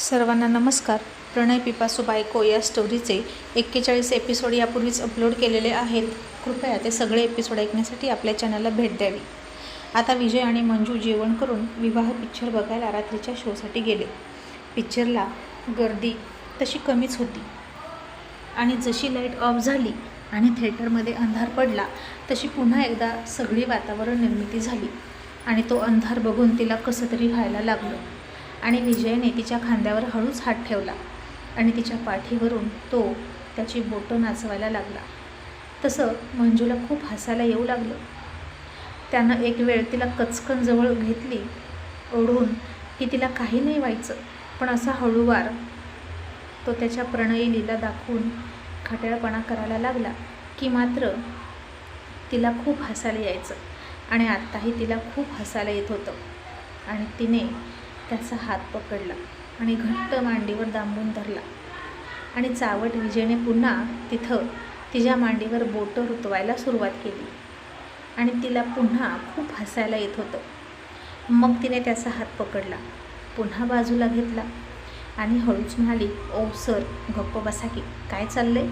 सर्वांना नमस्कार. प्रणय पिपासू बायको या स्टोरीचे एक्केचाळीस एपिसोड यापूर्वीच अपलोड केलेले आहेत. कृपया ते सगळे एपिसोड ऐकण्यासाठी आपल्या चॅनलला भेट द्यावी. आता विजय आणि मंजू जेवण करून विवाह पिक्चर बघायला रात्रीच्या शोसाठी गेले. पिक्चरला गर्दी तशी कमीच होती. आणि जशी लाइट ऑफ झाली आणि थिएटरमध्ये अंधार पडला तशी पुन्हा एकदा सगळी वातावरण निर्मिती झाली. आणि तो अंधार बघून तिला कसं तरी व्हायला लागलं. आणि विजयने तिच्या खांद्यावर हळूच हात ठेवला आणि तिच्या पाठीवरून तो त्याची बोटं नाचवायला लागला. तसं मंजूला खूप हसायला येऊ लागलं. त्यानं एक वेळ तिला कचकन जवळ घेतली ओढून की तिला काही नाही व्हायचं पण असा हळूवार तो त्याच्या प्रणयी लीला दाखवून खट्याळपणा करायला लागला की मात्र तिला खूप हसायला यायचं आणि आत्ताही तिला खूप हसायला येत होतं. आणि तिने त्याचा हात पकडला आणि घट्ट मांडीवर दांबून धरला. आणि चावट विजयने पुन्हा तिथं तिच्या मांडीवर बोटं रुतवायला सुरुवात केली. आणि तिला पुन्हा खूप हसायला येत होतं. मग तिने त्याचा हात पकडला पुन्हा बाजूला घेतला आणि हळूच म्हणाली ओ सर गप्प बसा की काय चाललंय?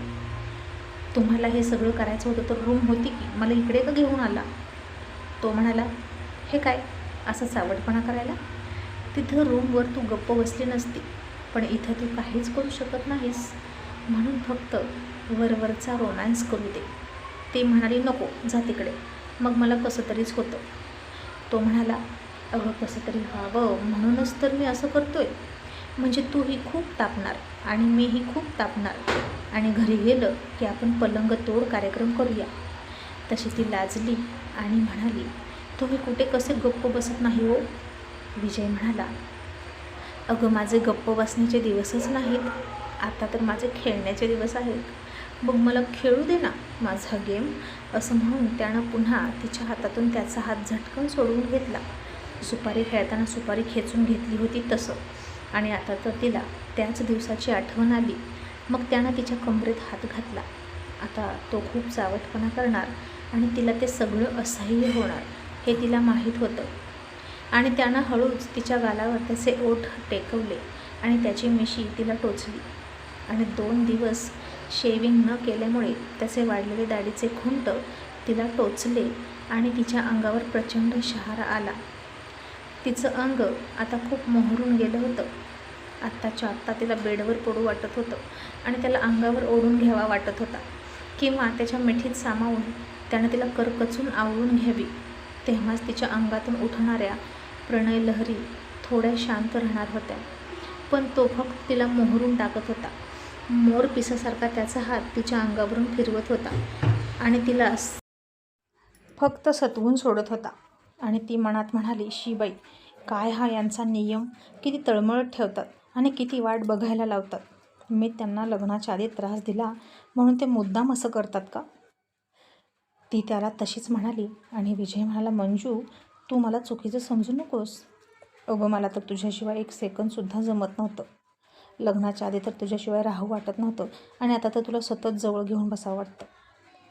तुम्हाला हे सगळं करायचं होतं तर रूम होती की? मला इकडे का घेऊन आला? तो म्हणाला हे काय? असं सावटपणा करायला? तिथं रूमवर तू गप्प बसली नसती पण इथं तू काहीच करू शकत नाहीस. म्हणून फक्त वरवरचा रोमॅन्स करू दे. ती म्हणाली नको जा तिकडे. मग मला कसं तरीच होतं. तो म्हणाला अगं कसं तरी व्हावं? म्हणूनच तर मी असं करतोय. म्हणजे तूही खूप तापणार आणि मीही खूप तापणार. आणि घरी गेलं की आपण पलंग तोड कार्यक्रम करूया. तशी ती लाजली आणि म्हणाली तुम्ही कुठे कसे गप्प बसत नाही हो? विजय म्हणाला अगं माझे गप्प बसण्याचे दिवसच नाहीत. आता तर माझे खेळण्याचे दिवस आहेत. मग मला खेळू दे ना माझा गेम असं म्हणून त्यानं पुन्हा तिच्या हातातून त्याचा हात झटकन सोडवून घेतला. सुपारी खेळताना सुपारी खेचून घेतली होती तसं. आणि आता तर तिला त्याच दिवसाची आठवण आली. मग त्यानं तिच्या कमरेत हात घातला. आता तो खूप चावटपणा करणार आणि तिला ते सगळं असह्य होणार हे तिला माहीत होतं. आणि त्यानं हळूच तिच्या गालावर त्याचे ओठ टेकवले आणि त्याची मिशी तिला टोचली. आणि दोन दिवस शेविंग न केल्यामुळे त्याचे वाढलेले दाढीचे खुंट तिला टोचले आणि तिच्या अंगावर प्रचंड शहारा आला. तिचं अंग आता खूप मोहरून गेलं होतं. आत्ताच्या आत्ता तिला बेडवर पडू वाटत होतं आणि त्याला अंगावर ओढून घ्यावा वाटत होता. किंवा त्याच्या मिठीत सामावून त्यानं तिला करकचून आवळून घ्यावी. तेव्हाच तिच्या अंगातून उठणाऱ्या प्रणय लहरी थोड्या शांत राहणार होत्या. पण तो फक्त तिला मोहरून टाकत होता. मोर पिसासारखा त्याचा हात तिच्या अंगावरून फिरवत होता आणि तिला फक्त सतवून सोडत होता. आणि ती मनात म्हणाली शिबाई काय हा यांचा नियम? किती तळमळत ठेवतात आणि किती वाट बघायला लावतात. मी त्यांना लग्नाच्या आधी त्रास दिला म्हणून ते मुद्दाम असं करतात का? ती त्याला तशीच म्हणाली आणि विजय म्हणाला मंजू तू मला चुकीचं समजू नकोस. अगं मला तर तुझ्याशिवाय एक सेकंदसुद्धा जमत नव्हतं. लग्नाच्या आधी तर तुझ्याशिवाय राहू वाटत नव्हतं आणि आता तर तुला सतत जवळ घेऊन बसावं वाटतं.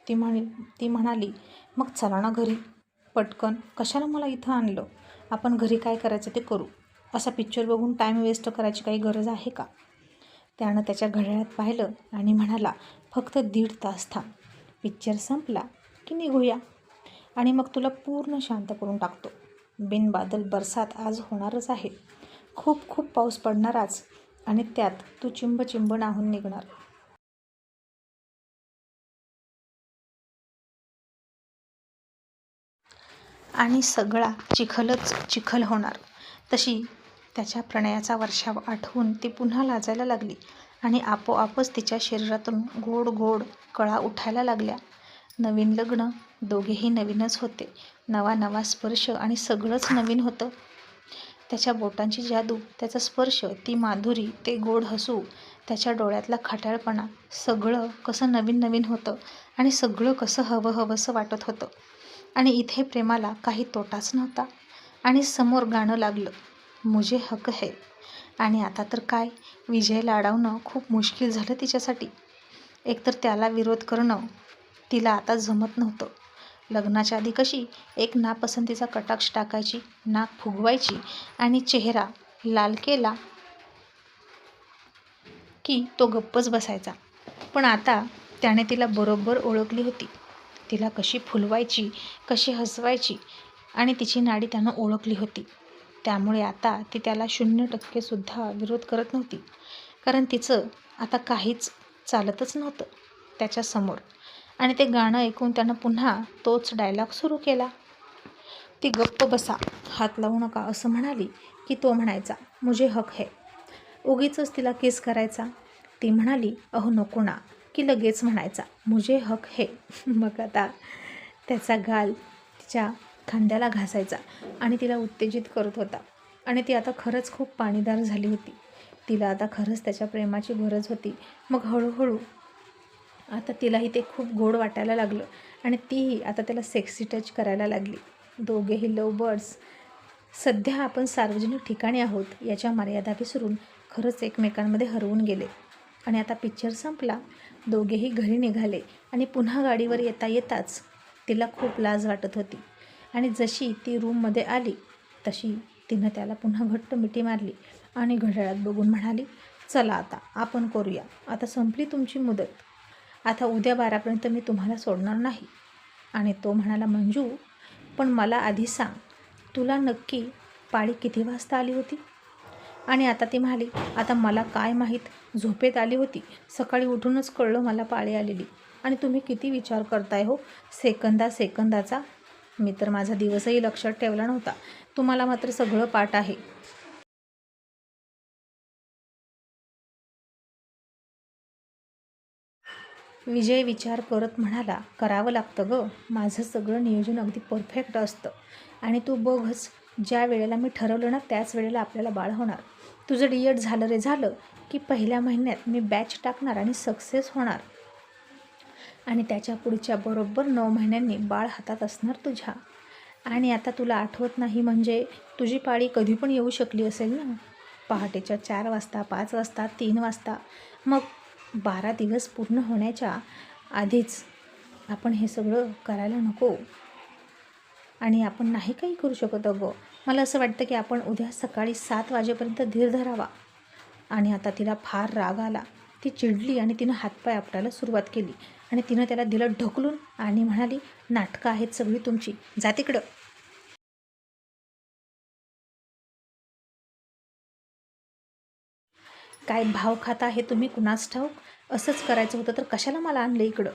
ती म्हणी ती म्हणाली मग चला ना घरी. पटकन. कशाला मला इथं आणलं? आपण घरी काय करायचं ते करू. असा पिक्चर बघून टाईम वेस्ट करायची काही गरज आहे का? त्यानं त्याच्या घड्याळात पाहिलं आणि म्हणाला फक्त दीड तास थांब. पिक्चर संपला की निघूया. आणि मग तुला पूर्ण शांत करून टाकतो. बिनबादल बरसात आज होणारच आहे. खूप खूप पाऊस पडणार आज आणि त्यात तू चिंब चिंब नाहून निघणार. आणि सगळा चिखलच चिखल होणार. तशी त्याच्या प्रणयाचा वर्षाव आठवून ती पुन्हा लाजायला लागली आणि आपोआपच तिच्या शरीरातून गोड गोड कळा उठायला लागल्या. नवीन लग्न दोघेही नवीनच होते. नवा नवा स्पर्श आणि सगळंच नवीन होतं. त्याच्या बोटांची जादू त्याचा स्पर्श ती माधुरी ते गोड हसू त्याच्या डोळ्यातला खट्याळपणा सगळं कसं नवीन नवीन होतं आणि सगळं कसं हवं हवंसं वाटत होतं. आणि इथे प्रेमाला काही तोटाच नव्हता. आणि समोर गाणं लागलं मुझे हक है. आणि आता तर काय? विजय लाडावणं खूप मुश्किल झालं तिच्यासाठी. एकतर त्याला विरोध करणं तिला आता जमत नव्हतं. लग्नाच्या आधी कशी एक नापसंतीचा कटाक्ष टाकायची नाक फुगवायची आणि चेहरा लाल केला की तो गप्पच बसायचा. पण आता त्याने तिला बरोबर ओळखली होती. तिला कशी फुलवायची कशी हसवायची आणि तिची नाडी त्यानं ओळखली होती. त्यामुळे आता ती त्याला शून्य टक्केसुद्धा विरोध करत नव्हती. कारण तिचं आता काहीच चालतच नव्हतं त्याच्यासमोर. आणि ते गाणं ऐकून त्यानं पुन्हा तोच डायलॉग सुरू केला. ती गप्प बसा हात लावू नका असं म्हणाली की तो म्हणायचा मुझे हक है. उगीचच तिला किस करायचा? ती म्हणाली अहो नको ना की लगेच म्हणायचा मुझे हक हे. मग आता त्याचा गाल तिच्या खांद्याला घासायचा आणि तिला उत्तेजित करत होता. आणि ती आता खरंच खूप पाणीदार झाली होती. तिला आता खरंच त्याच्या प्रेमाची गरज होती. मग हळूहळू आता तिलाही ते खूप गोड वाटायला लागलं. आणि तीही आता त्याला सेक्सी टच करायला लागली. दोघेही लव बर्ड्स सध्या आपण सार्वजनिक ठिकाणी आहोत याच्या मर्यादा विसरून खरंच एकमेकांमध्ये हरवून गेले. आणि आता पिक्चर संपला. दोघेही घरी निघाले आणि पुन्हा गाडीवर येता येताच तिला खूप लाज वाटत होती. आणि जशी ती रूममध्ये आली तशी तिनं त्याला पुन्हा घट्ट मिठी मारली आणि घड्याळात बघून म्हणाली चला आता आपण करूया. आता संपली तुमची मुदत. आता उद्या बारापर्यंत मी तुम्हाला सोडणार नाही. आणि तो म्हणाला मंजू पण मला आधी सांग तुला नक्की पाळी किती वाजता आली होती? आणि आता ती म्हणाली आता मला काय माहीत? झोपेत आली होती. सकाळी उठूनच कळलं मला पाळी आलेली. आणि तुम्ही किती विचार करताय हो? सेकंदा सेकंदाचा? मी तर माझा दिवसही लक्षात ठेवला नव्हता. तुम्हाला मात्र सगळं पाठ आहे. विजय विचार करत म्हणाला करावं लागतं गं. माझं सगळं नियोजन अगदी परफेक्ट असतं. आणि तू बघच ज्या वेळेला मी ठरवलं ना त्याच वेळेला आपल्याला बाळ होणार. तुझं डी एड झालं रे झालं की पहिल्या महिन्यात मी बॅच टाकणार आणि सक्सेस होणार. आणि त्याच्या पुढच्या बरोबर नऊ महिन्यांनी बाळ हातात असणार तुझ्या. आणि आता तुला आठवत नाही म्हणजे तुझी पाळी कधी पण येऊ शकली असेल ना? पहाटेच्या चार वाजता पाच वाजता तीन वाजता. मग बारा दिवस पूर्ण होण्याच्या आधीच आपण हे सगळं करायला नको. आणि आपण नाही काही करू शकत अगं. मला असं वाटतं की आपण उद्या सकाळी सात वाजेपर्यंत धीर धरावा. आणि आता तिला फार राग आला. ती चिडली आणि तिनं हातपाय आपटायला सुरुवात केली. आणि तिनं त्याला दिलं ढकलून आणि म्हणाली नाटकं आहेत सगळी तुमची. जा तिकडं. काय भाव खाता हे तुम्ही कुणास ठाऊक? असंच करायचं होतं तर कशाला मला आणलं इकडं?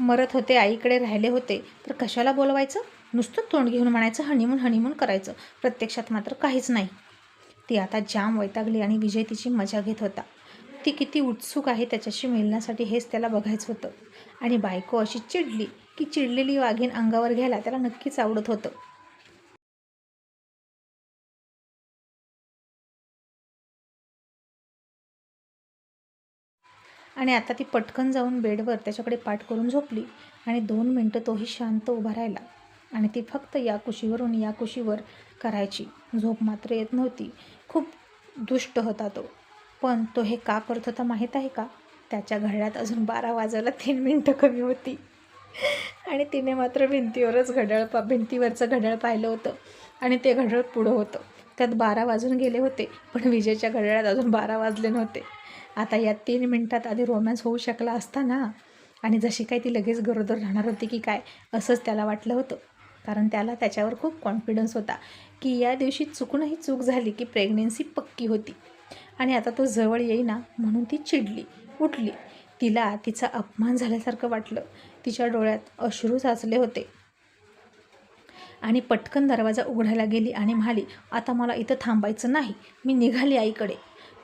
मरत होते आईकडे राहिले होते तर कशाला बोलवायचं? नुसतं तोंड घेऊन म्हणायचं हनीमून हनीमून करायचं. प्रत्यक्षात मात्र काहीच नाही. ती आता जाम वैतागली आणि विजय तिची मजा घेत होता. ती किती उत्सुक आहे त्याच्याशी मिळण्यासाठी हेच त्याला बघायचं होतं. आणि बायको अशी चिडली की चिडलेली वाघीण अंगावर घ्यायला त्याला नक्कीच आवडत होतं. आणि आता ती पटकन जाऊन बेडवर त्याच्याकडे पाठ करून झोपली आणि दोन मिनटं तोही शांत उभा राहिला. आणि ती फक्त या कुशीवरून या कुशीवर करायची. झोप मात्र येत नव्हती. खूप दुष्ट होता तो. पण तो हे का करत होता माहीत आहे का? त्याच्या घड्यात अजून बारा वाजायला तीन मिनटं कमी होती. आणि तिने मात्र भिंतीवरच घड्याळ पा भिंतीवरचं घड्याळ पाहिलं होतं. आणि ते घड्याळ पुढं होतं. त्यात बारा वाजून गेले होते पण विजेच्या घड्याळात अजून बारा वाजले नव्हते. आता या तीन मिनटात आधी रोमॅन्स होऊ शकला असता ना आणि जशी काय ती लगेच गरोदर राहणार होती की काय असंच त्याला वाटलं होतं. कारण त्याला त्याच्यावर खूप कॉन्फिडन्स होता की या दिवशी चुकूनही चूक झाली की प्रेग्नेन्सी पक्की होती. आणि आता तो जवळ येईना म्हणून ती चिडली उठली. तिला तिचा अपमान झाल्यासारखं वाटलं. तिच्या डोळ्यात अश्रू साचले होते. आणि पटकन दरवाजा उघडायला गेली आणि म्हणाली आता मला इथं थांबायचं नाही. मी निघाली आईकडे.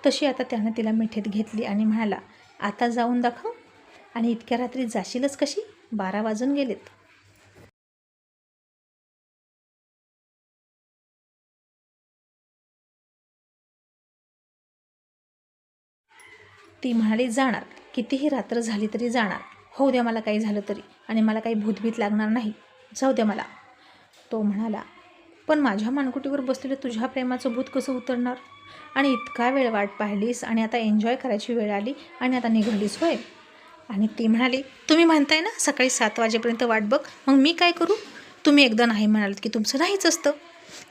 तशी आता त्यानं तिला मिठीत घेतली आणि म्हणाला आता जाऊन दाखव. आणि इतक्या रात्री जाशीलच कशी? बारा वाजून गेलेत. ती म्हणाली जाणार. कितीही रात्र झाली तरी जाणार. होऊ द्या मला काही झालं तरी. आणि मला काही भूतभीत लागणार नाही. जाऊ द्या मला. तो म्हणाला पण माझ्या मानकुटीवर बसलेलं तुझ्या प्रेमाचं भूत कसं उतरणार? आणि इतका वेळ वाट पाहिलीस आणि आता एन्जॉय करायची वेळ आली आणि आता निघालीस होय? आणि ती म्हणाली तुम्ही म्हणताय ना सकाळी सात वाजेपर्यंत वाट बघ मग मी काय करू? तुम्ही एकदा नाही म्हणालात की तुमचं नाहीच असतं.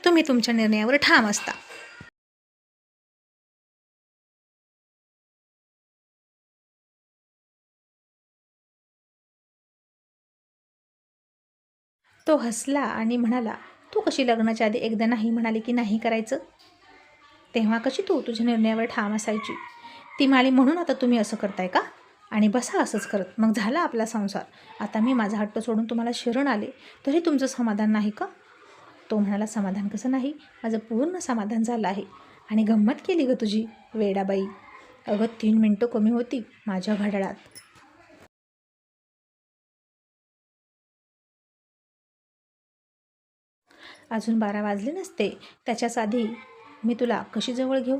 तुम्ही तुमच्या निर्णयावर ठाम असता. तो हसला आणि म्हणाला तू कशी लग्नाच्या आधी एकदा नाही म्हणाली की नाही करायचं? तेव्हा कशी तू तुझ्या निर्णयावर ठाम असायची? ती म्हणाली म्हणून आता तुम्ही असं करताय का? आणि बसा असंच करत. मग झाला आपला संसार. आता मी माझा हट्ट सोडून तुम्हाला शरण आले. तरी तुमचं समाधान नाही का? तो म्हणाला समाधान कसं नाही? माझं पूर्ण समाधान झालं आहे. आणि गंमत केली ग तुझी वेडाबाई. अगं तीन मिनटं कमी होती माझ्या घड्याळात. अजून बारा वाजले नसते. त्याच्याच आधी मी तुला कशी जवळ घेऊ?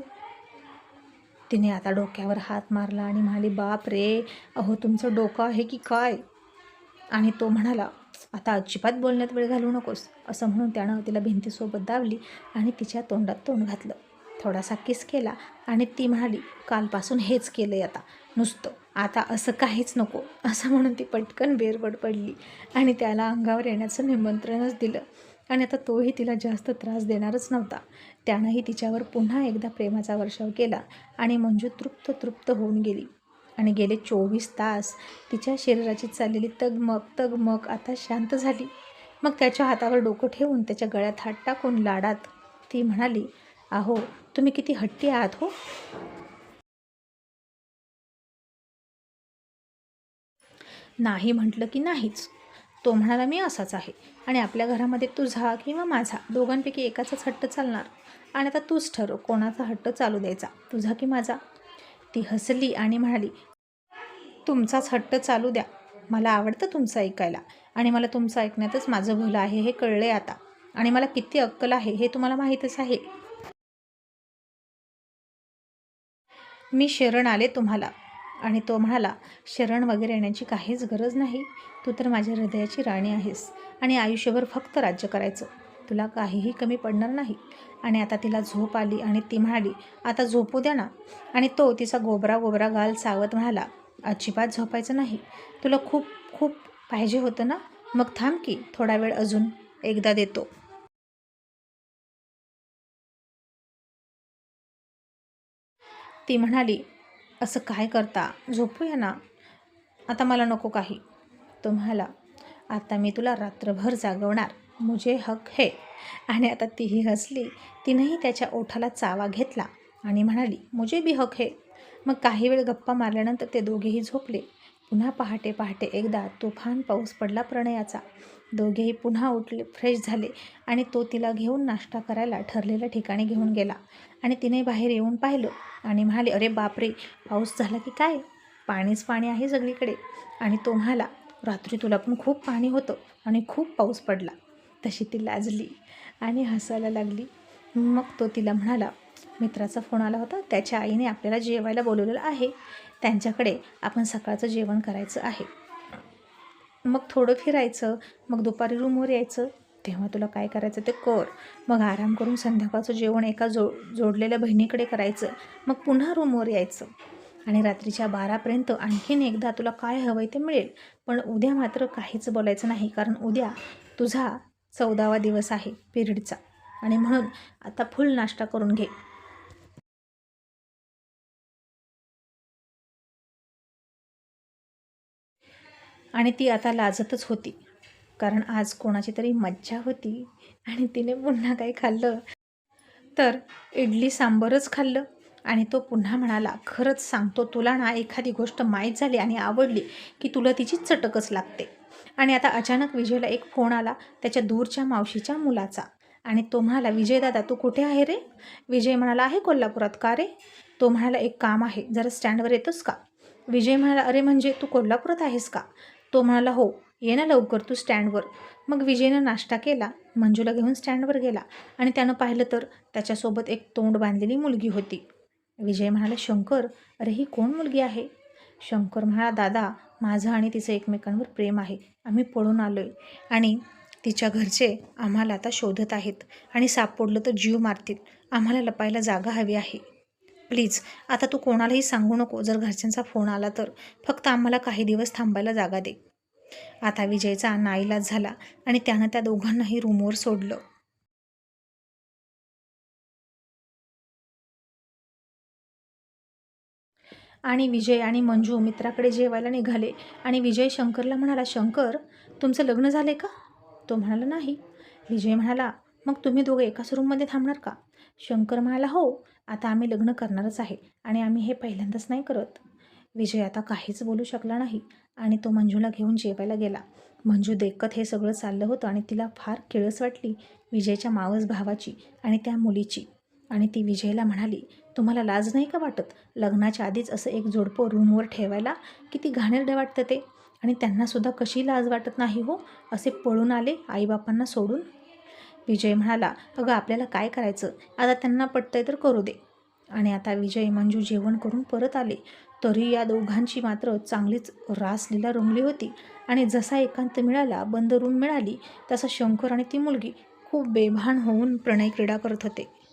तिने आता डोक्यावर हात मारला आणि म्हणाली बाप रे अहो तुमचं डोकं आहे की काय? आणि तो म्हणाला आता अजिबात बोलण्यात वेळ घालू नकोस. असं म्हणून त्यानं तिला भिंतीसोबत दावली आणि तिच्या तोंडात तोंड घातलं. थोडासा किस केला आणि ती म्हणाली कालपासून हेच केलं आता. नुसतं. आता असं काहीच नको. असं म्हणून ती पटकन बेरबड पडली आणि त्याला अंगावर येण्याचं निमंत्रणच दिलं. आणि आता तोही तिला जास्त त्रास देणारच नव्हता. त्यानंही तिच्यावर पुन्हा एकदा प्रेमाचा वर्षाव केला आणि मंजू तृप्त तृप्त होऊन गेली. आणि गेले चोवीस तास तिच्या शरीराची चाललेली तगमग तगमग आता शांत झाली. मग त्याच्या हातावर डोकं ठेवून त्याच्या गळ्यात हात टाकून लाडात ती म्हणाली अहो तुम्ही किती हट्टी आहात हो. नाही म्हटलं की नाहीच. तो म्हणाला मी असाच आहे आणि आपल्या घरामध्ये तुझा किंवा माझा दोघांपैकी एकाचाच हट्ट चालणार आणि आता तूच ठरव कोणाचा हट्ट चालू द्यायचा तुझा की माझा. ती हसली आणि म्हणाली तुमचाच हट्ट चालू द्या. मला आवडतं तुमचं ऐकायला आणि मला तुमचं ऐकण्यातच माझं भलं आहे हे कळले आता आणि मला किती अक्कल आहे हे तुम्हाला माहीतच आहे. मी शरण आले तुम्हाला. आणि तो म्हणाला शरण वगैरे येण्याची काहीच गरज नाही. तू तर माझ्या हृदयाची राणी आहेस आणि आयुष्यभर फक्त राज्य करायचं. तुला काहीही कमी पडणार नाही. आणि आता तिला झोप आली आणि ती म्हणाली आता झोपू द्या ना. आणि तो तिचा गोबरा गोबरा गाल सावत म्हणाला अजिबात झोपायचं नाही. तुला खूप खूप पाहिजे होतं ना? मग थांब की थोडा वेळ अजून एकदा देतो. ती म्हणाली असं काय करता? झोपूया ना. आता मला नको काही. तो म्हणाला आता मी तुला रात्रभर जागवणार. मुझे हक है. आणि आता तीही हसली तिनंही त्याच्या ओठाला चावा घेतला आणि म्हणाली मुझे बी हक है. मग काही वेळ गप्पा मारल्यानंतर ते दोघेही झोपले. पुन्हा पहाटे पहाटे एकदा तुफान पाऊस पडला प्रणयाचा. दोघेही पुन्हा उठले फ्रेश झाले आणि तो तिला घेऊन नाश्ता करायला ठरलेल्या ठिकाणी घेऊन गेला. आणि तिने बाहेर येऊन पाहिलं आणि म्हणाले अरे बापरे पाऊस झाला की काय? पाणीच पाणी आहे सगळीकडे. आणि तो म्हणाला रात्री तुला पण खूप पाणी होतं आणि खूप पाऊस पडला. तशी ती लाजली आणि हसायला लागली. मग तो तिला म्हणाला मित्राचा फोन आला होता त्याच्या आईने आपल्याला जेवायला बोलवलेलं आहे. त्यांच्याकडे आपण सकाळचं जेवण करायचं आहे. मग थोडं फिरायचं मग दुपारी रूमवर यायचं तेव्हा तुला काय करायचं ते कर. मग आराम करून संध्याकाळचं जेवण एका जो जोडलेल्या बहिणीकडे करायचं मग पुन्हा रूमवर यायचं. आणि रात्रीच्या बारापर्यंत आणखीन एकदा तुला काय हवं आहे ते मिळेल. पण उद्या मात्र काहीच बोलायचं नाही कारण उद्या तुझा चौदावा दिवस आहे पिरियडचा. आणि म्हणून आता फुल नाश्ता करून घे. आणि ती आता लाजतच होती. कारण आज कोणाची तरी मज्जा होती आणि तिने पुन्हा काही खाल्लं? तर इडली सांबरच खाल्लं आणि तो पुन्हा म्हणाला खरंच सांगतो तुला ना एखादी गोष्ट माहीत झाली आणि आवडली की तुला तिची चटकच लागते. आणि आता अचानक विजयला एक फोन आला त्याच्या दूरच्या मावशीच्या मुलाचा. आणि तो म्हणाला विजयदादा तू कुठे आहे रे? विजय म्हणाला आहे कोल्हापुरात का रे? तो म्हणाला एक काम आहे जरा स्टँडवर येतोस का? विजय म्हणाला अरे म्हणजे तू कोल्हापुरात आहेस का? तो म्हणाला हो ये ना लवकर तू स्टँडवर. मग विजयनं नाश्ता केला मंजूला घेऊन स्टँडवर गेला आणि त्यानं पाहिलं तर त्याच्यासोबत एक तोंड बांधलेली मुलगी होती. विजय म्हणाला शंकर अरे ही कोण मुलगी आहे? शंकर म्हणाला दादा माझं आणि तिचं एकमेकांवर प्रेम आहे. आम्ही पळून आलो आहे आणि तिच्या घरचे आम्हाला आता शोधत आहेत आणि सापडलं तर जीव मारतील. आम्हाला लपायला जागा हवी आहे. प्लीज आता तू कोणालाही सांगू नको जर घरच्यांचा फोन आला तर. फक्त आम्हाला काही दिवस थांबायला जागा दे. आता विजयचा नाईलाज झाला आणि त्यानं त्या दोघांनाही रूमवर सोडलं. आणि विजय आणि मंजू मित्राकडे जेवायला निघाले आणि विजय शंकरला म्हणाला शंकर तुमचं लग्न झाले का? तो म्हणाला नाही. विजय म्हणाला मग तुम्ही दोघं एकाच रूममध्ये थांबणार का? शंकर म्हणाला हो आता आम्ही लग्न करणारच आहे आणि आम्ही हे पहिल्यांदाच नाही करत. विजय आता काहीच बोलू शकला नाही आणि तो मंजूला घेऊन जेवायला गेला. मंजू देखत हे सगळं चाललं होतं आणि तिला फार किळस वाटली विजयच्या मावस भावाची आणि त्या मुलीची. आणि ती विजयला म्हणाली तुम्हाला लाज नाही का वाटत लग्नाच्या आधीच असं एक जोडपं रूमवर ठेवायला? किती घाणेरडे वाटतं ते. आणि त्यांनासुद्धा कशी लाज वाटत नाही हो असे पळून आले आईबापांना सोडून. विजय म्हणाला अगं आपल्याला काय करायचं? आता त्यांना पटतंय तर करू दे. आणि आता विजय मंजू जेवण करून परत आले. तरी या दोघांची मात्र चांगलीच रासलीला रंगली होती. आणि जसा एकांत मिळाला बंद रूम मिळाली तसा शंकर आणि ती मुलगी खूप बेभान होऊन प्रणय क्रीडा करत होते.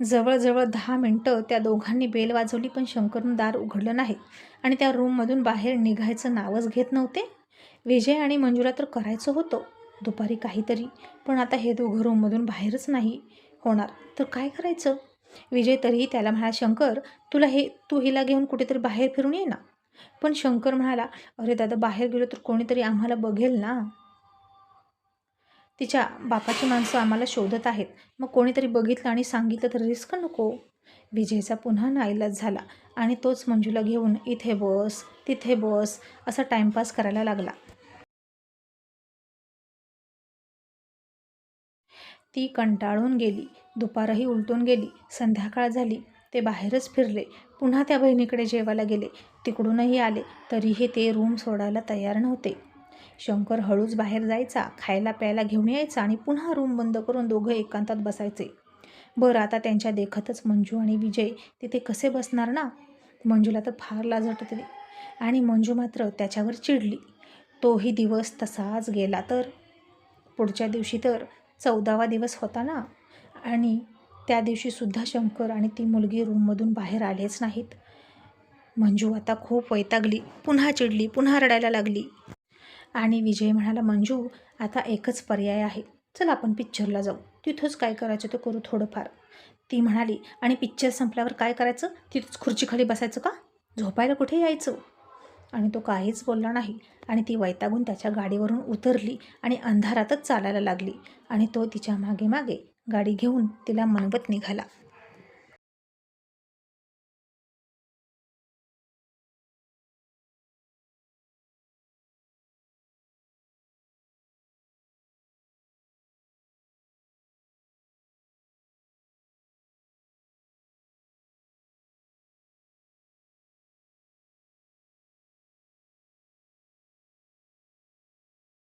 जवळजवळ दहा मिनटं त्या दोघांनी बेल वाजवली पण शंकरनं दार उघडलं नाही आणि त्या रूममधून बाहेर निघायचं नावच घेत नव्हते. विजय आणि मंजुला तर करायचं होतं दुपारी काहीतरी पण आता हे दोघं रूममधून बाहेरच नाही होणार. तर काय करायचं? विजय तरीही त्याला म्हणाला शंकर तुला हे तू हिला घेऊन कुठेतरी बाहेर फिरून ये ना. पण शंकर म्हणाला अरे दादा बाहेर गेलो तर कोणीतरी आम्हाला बघेल ना. तिच्या बापाची माणसं आम्हाला शोधत आहेत. मग कोणीतरी बघितलं आणि सांगितलं तर रिस्क नको. विजयचा पुन्हा नाईलाज झाला आणि तोच मंजूला घेऊन इथे बस तिथे बस असा टाइमपास करायला लागला. ती कंटाळून गेली. दुपारही उलटून गेली. संध्याकाळ झाली. ते बाहेरच फिरले. पुन्हा त्या बहिणीकडे जेवायला गेले. तिकडूनही आले. तरीही ते रूम सोडायला तयार नव्हते. शंकर हळूच बाहेर जायचा खायला प्यायला घेऊन यायचा आणि पुन्हा रूम बंद करून दोघं एकांतात बसायचे. बरं आता त्यांच्या देखतच मंजू आणि विजय तिथे कसे बसणार ना? मंजूला तर फार लाज वाटत आणि मंजू मात्र त्याच्यावर चिडली. तोही दिवस तसाच गेला तर? पुढच्या दिवशी तर चौदावा दिवस होता ना? आणि त्या दिवशीसुद्धा शंकर आणि ती मुलगी रूममधून बाहेर आलेच नाहीत. मंजू आता खूप वैतागली. पुन्हा चिडली पुन्हा रडायला लागली. आणि विजय म्हणाला मंजू आता एकच पर्याय आहे. चल आपण पिक्चरला जाऊ. तिथंच काय करायचं ते करू थोडंफार. ती म्हणाली आणि पिक्चर संपल्यावर काय करायचं? तिथंच खुर्चीखाली बसायचं का? झोपायला कुठे यायचं? आणि तो काहीच बोलला नाही. आणि ती वैतागून त्याच्या गाडीवरून उतरली आणि अंधारातच चालायला लागली. आणि तो तिच्यामागे मागे गाडी घेऊन तिला मनवत निघाला.